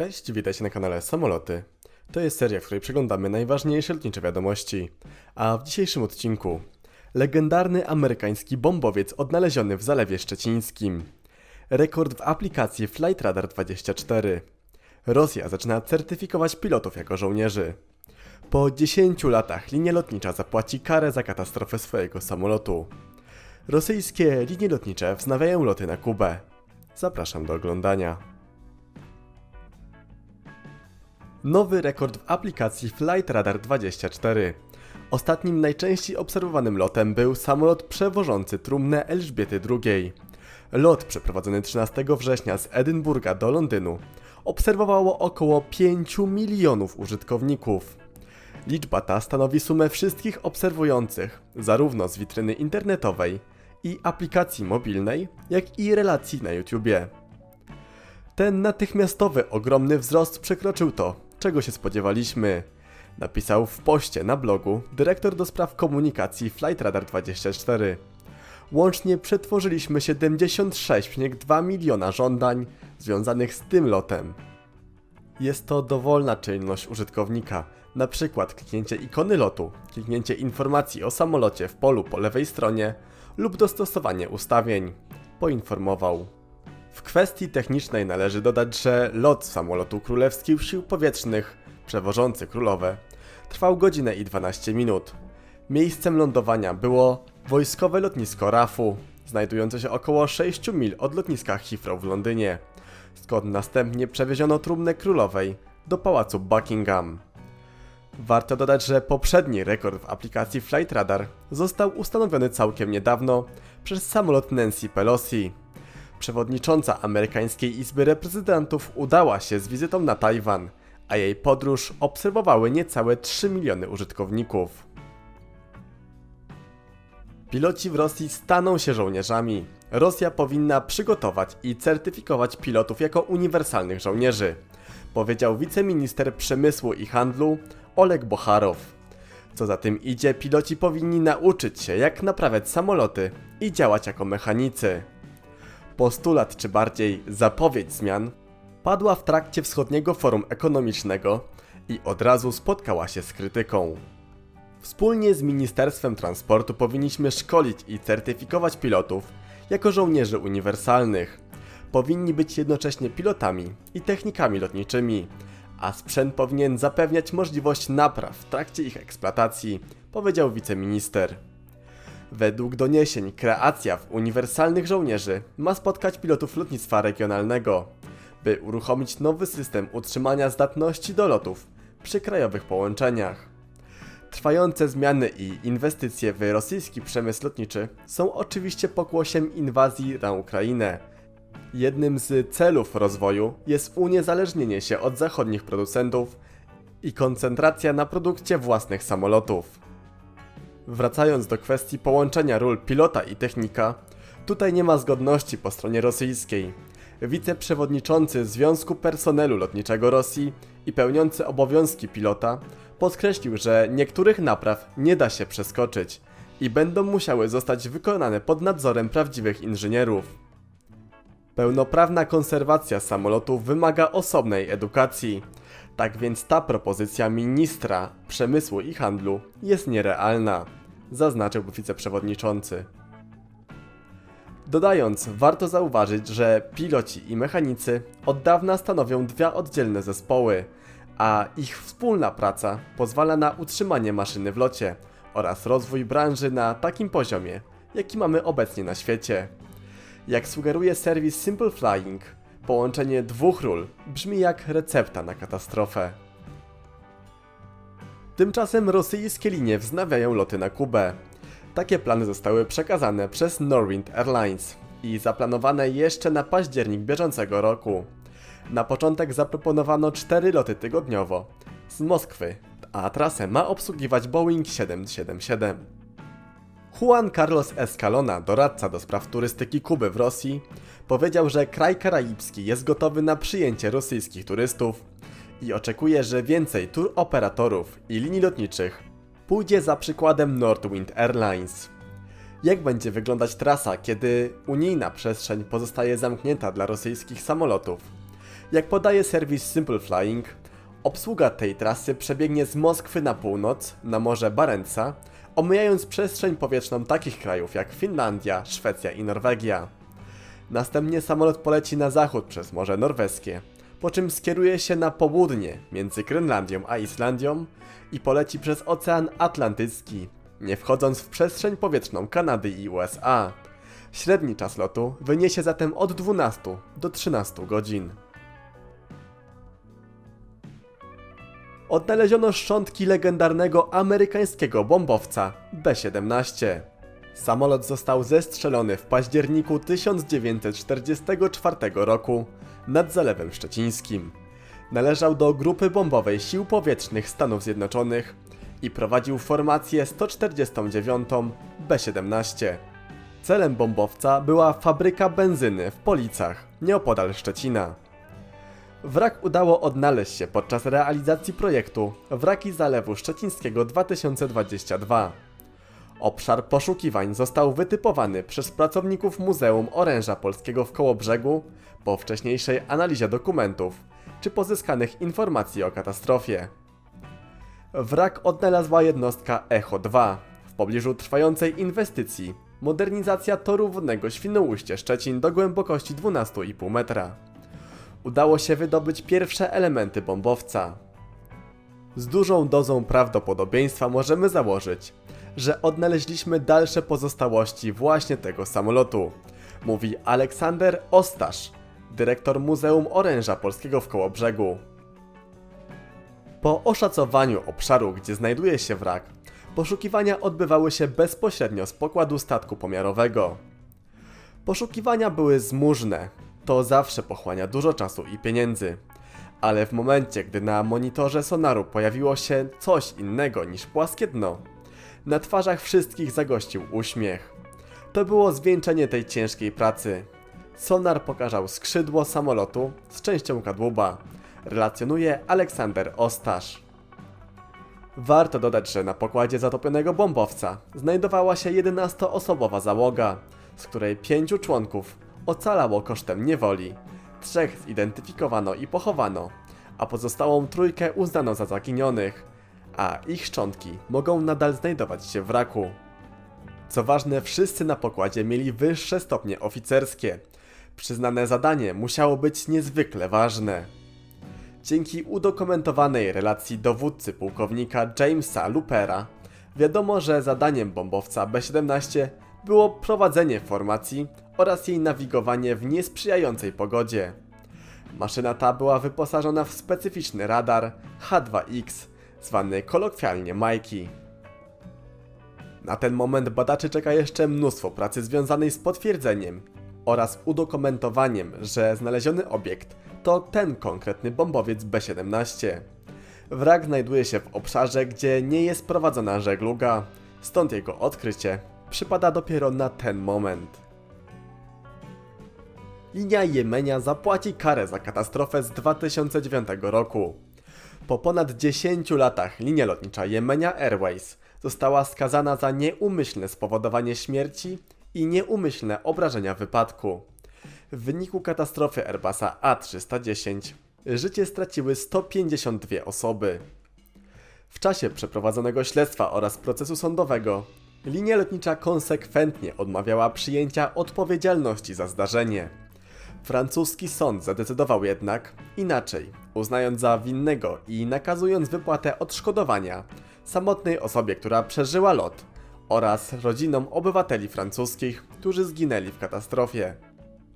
Cześć, witajcie na kanale Samoloty. To jest seria, w której przeglądamy najważniejsze lotnicze wiadomości. A w dzisiejszym odcinku legendarny amerykański bombowiec odnaleziony w Zalewie Szczecińskim. Rekord w aplikacji Flight Radar 24. Rosja zaczyna certyfikować pilotów jako żołnierzy. Po 10 latach linia lotnicza zapłaci karę za katastrofę swojego samolotu. Rosyjskie linie lotnicze wznawiają loty na Kubę. Zapraszam do oglądania. Nowy rekord w aplikacji Flight Radar 24. Ostatnim najczęściej obserwowanym lotem był samolot przewożący trumnę Elżbiety II. Lot przeprowadzony 13 września z Edynburga do Londynu obserwowało około 5 milionów użytkowników. Liczba ta stanowi sumę wszystkich obserwujących, zarówno z witryny internetowej i aplikacji mobilnej, jak i relacji na YouTubie. Ten natychmiastowy, ogromny wzrost przekroczył to, czego się spodziewaliśmy. Napisał w poście na blogu dyrektor do spraw komunikacji Flight Radar 24. Łącznie przetworzyliśmy 76,2 miliona żądań związanych z tym lotem. Jest to dowolna czynność użytkownika, na przykład kliknięcie ikony lotu, kliknięcie informacji o samolocie w polu po lewej stronie lub dostosowanie ustawień, poinformował. W kwestii technicznej należy dodać, że lot samolotu królewskich sił powietrznych, przewożący królowe, trwał godzinę i 12 minut. Miejscem lądowania było wojskowe lotnisko RAF-u, znajdujące się około 6 mil od lotniska Heathrow w Londynie, skąd następnie przewieziono trumnę królowej do pałacu Buckingham. Warto dodać, że poprzedni rekord w aplikacji Flight Radar został ustanowiony całkiem niedawno przez samolot Nancy Pelosi. Przewodnicząca amerykańskiej Izby Reprezentantów udała się z wizytą na Tajwan, a jej podróż obserwowały niecałe 3 miliony użytkowników. Piloci w Rosji staną się żołnierzami. Rosja powinna przygotować i certyfikować pilotów jako uniwersalnych żołnierzy, powiedział wiceminister przemysłu i handlu Oleg Bocharow. Co za tym idzie, piloci powinni nauczyć się, jak naprawiać samoloty i działać jako mechanicy. Postulat, czy bardziej zapowiedź zmian, padła w trakcie Wschodniego Forum Ekonomicznego i od razu spotkała się z krytyką. Wspólnie z Ministerstwem Transportu powinniśmy szkolić i certyfikować pilotów jako żołnierzy uniwersalnych. Powinni być jednocześnie pilotami i technikami lotniczymi, a sprzęt powinien zapewniać możliwość napraw w trakcie ich eksploatacji, powiedział wiceminister. Według doniesień, kreacja w uniwersalnych żołnierzy ma spotkać pilotów lotnictwa regionalnego, by uruchomić nowy system utrzymania zdatności do lotów przy krajowych połączeniach. Trwające zmiany i inwestycje w rosyjski przemysł lotniczy są oczywiście pokłosiem inwazji na Ukrainę. Jednym z celów rozwoju jest uniezależnienie się od zachodnich producentów i koncentracja na produkcie własnych samolotów. Wracając do kwestii połączenia ról pilota i technika, tutaj nie ma zgodności po stronie rosyjskiej. Wiceprzewodniczący Związku Personelu Lotniczego Rosji i pełniący obowiązki pilota podkreślił, że niektórych napraw nie da się przeskoczyć i będą musiały zostać wykonane pod nadzorem prawdziwych inżynierów. Pełnoprawna konserwacja samolotów wymaga osobnej edukacji. Tak więc ta propozycja ministra przemysłu i handlu jest nierealna, zaznaczył wiceprzewodniczący. Dodając, warto zauważyć, że piloci i mechanicy od dawna stanowią dwie oddzielne zespoły, a ich wspólna praca pozwala na utrzymanie maszyny w locie oraz rozwój branży na takim poziomie, jaki mamy obecnie na świecie. Jak sugeruje serwis Simple Flying, połączenie dwóch ról brzmi jak recepta na katastrofę. Tymczasem rosyjskie linie wznawiają loty na Kubę. Takie plany zostały przekazane przez Norwind Airlines i zaplanowane jeszcze na październik bieżącego roku. Na początek zaproponowano 4 loty tygodniowo z Moskwy, a trasę ma obsługiwać Boeing 777. Juan Carlos Escalona, doradca do spraw turystyki Kuby w Rosji, powiedział, że kraj karaibski jest gotowy na przyjęcie rosyjskich turystów i oczekuje, że więcej tur operatorów i linii lotniczych pójdzie za przykładem Nordwind Airlines. Jak będzie wyglądać trasa, kiedy unijna przestrzeń pozostaje zamknięta dla rosyjskich samolotów? Jak podaje serwis Simple Flying, obsługa tej trasy przebiegnie z Moskwy na północ, na Morze Barentsa, omijając przestrzeń powietrzną takich krajów jak Finlandia, Szwecja i Norwegia. Następnie samolot poleci na zachód przez Morze Norweskie, po czym skieruje się na południe między Grenlandią a Islandią i poleci przez Ocean Atlantycki, nie wchodząc w przestrzeń powietrzną Kanady i USA. Średni czas lotu wyniesie zatem od 12 do 13 godzin. Odnaleziono szczątki legendarnego amerykańskiego bombowca B-17. Samolot został zestrzelony w październiku 1944 roku nad Zalewem Szczecińskim. Należał do grupy bombowej Sił Powietrznych Stanów Zjednoczonych i prowadził formację 149 B-17. Celem bombowca była fabryka benzyny w Policach, nieopodal Szczecina. Wrak udało odnaleźć się podczas realizacji projektu Wraki Zalewu Szczecińskiego 2022. Obszar poszukiwań został wytypowany przez pracowników Muzeum Oręża Polskiego w Kołobrzegu po wcześniejszej analizie dokumentów czy pozyskanych informacji o katastrofie. Wrak odnalazła jednostka Echo 2 w pobliżu trwającej inwestycji modernizacja toru wodnego Świnoujście Szczecin do głębokości 12,5 metra. Udało się wydobyć pierwsze elementy bombowca. Z dużą dozą prawdopodobieństwa możemy założyć, że odnaleźliśmy dalsze pozostałości właśnie tego samolotu, mówi Aleksander Ostasz, dyrektor Muzeum Oręża Polskiego w Kołobrzegu. Po oszacowaniu obszaru, gdzie znajduje się wrak, poszukiwania odbywały się bezpośrednio z pokładu statku pomiarowego. Poszukiwania były zmużne, to zawsze pochłania dużo czasu i pieniędzy. Ale w momencie, gdy na monitorze sonaru pojawiło się coś innego niż płaskie dno, na twarzach wszystkich zagościł uśmiech. To było zwieńczenie tej ciężkiej pracy. Sonar pokazał skrzydło samolotu z częścią kadłuba. Relacjonuje Aleksander Ostasz. Warto dodać, że na pokładzie zatopionego bombowca znajdowała się 11-osobowa załoga, z której pięciu członków ocalało kosztem niewoli. Trzech zidentyfikowano i pochowano, a pozostałą trójkę uznano za zaginionych, a ich szczątki mogą nadal znajdować się w wraku. Co ważne, wszyscy na pokładzie mieli wyższe stopnie oficerskie. Przyznane zadanie musiało być niezwykle ważne. Dzięki udokumentowanej relacji dowódcy pułkownika Jamesa Lupera, wiadomo, że zadaniem bombowca B-17 było prowadzenie formacji oraz jej nawigowanie w niesprzyjającej pogodzie. Maszyna ta była wyposażona w specyficzny radar H2X, zwany kolokwialnie Majki. Na ten moment badaczy czeka jeszcze mnóstwo pracy związanej z potwierdzeniem oraz udokumentowaniem, że znaleziony obiekt to ten konkretny bombowiec B-17. Wrak znajduje się w obszarze, gdzie nie jest prowadzona żegluga, stąd jego odkrycie przypada dopiero na ten moment. Linia Jemenia zapłaci karę za katastrofę z 2009 roku. Po ponad 10 latach linia lotnicza Jemenia Airways została skazana za nieumyślne spowodowanie śmierci i nieumyślne obrażenia wypadku. W wyniku katastrofy Airbusa A310 życie straciły 152 osoby. W czasie przeprowadzonego śledztwa oraz procesu sądowego linia lotnicza konsekwentnie odmawiała przyjęcia odpowiedzialności za zdarzenie. Francuski sąd zadecydował jednak inaczej, uznając za winnego i nakazując wypłatę odszkodowania samotnej osobie, która przeżyła lot oraz rodzinom obywateli francuskich, którzy zginęli w katastrofie.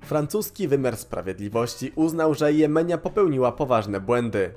Francuski wymiar sprawiedliwości uznał, że Jemenia popełniła poważne błędy.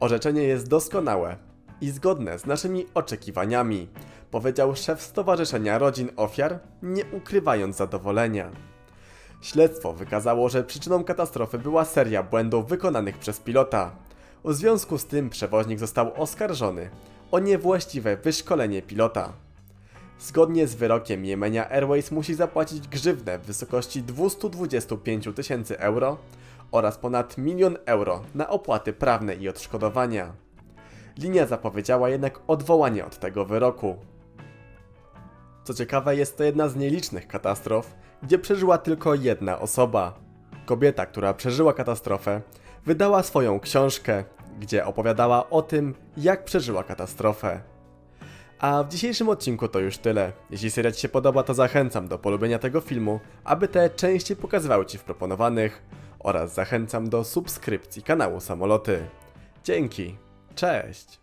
Orzeczenie jest doskonałe i zgodne z naszymi oczekiwaniami, powiedział szef Stowarzyszenia Rodzin Ofiar, nie ukrywając zadowolenia. Śledztwo wykazało, że przyczyną katastrofy była seria błędów wykonanych przez pilota. W związku z tym przewoźnik został oskarżony o niewłaściwe wyszkolenie pilota. Zgodnie z wyrokiem Yemenia Airways musi zapłacić grzywnę w wysokości 225 tysięcy euro oraz ponad milion euro na opłaty prawne i odszkodowania. Linia zapowiedziała jednak odwołanie od tego wyroku. Co ciekawe, jest to jedna z nielicznych katastrof, gdzie przeżyła tylko jedna osoba. Kobieta, która przeżyła katastrofę, wydała swoją książkę, gdzie opowiadała o tym, jak przeżyła katastrofę. A w dzisiejszym odcinku to już tyle. Jeśli seria Ci się podoba, to zachęcam do polubienia tego filmu, aby te częściej pokazywały Ci w proponowanych oraz zachęcam do subskrypcji kanału Samoloty. Dzięki, cześć!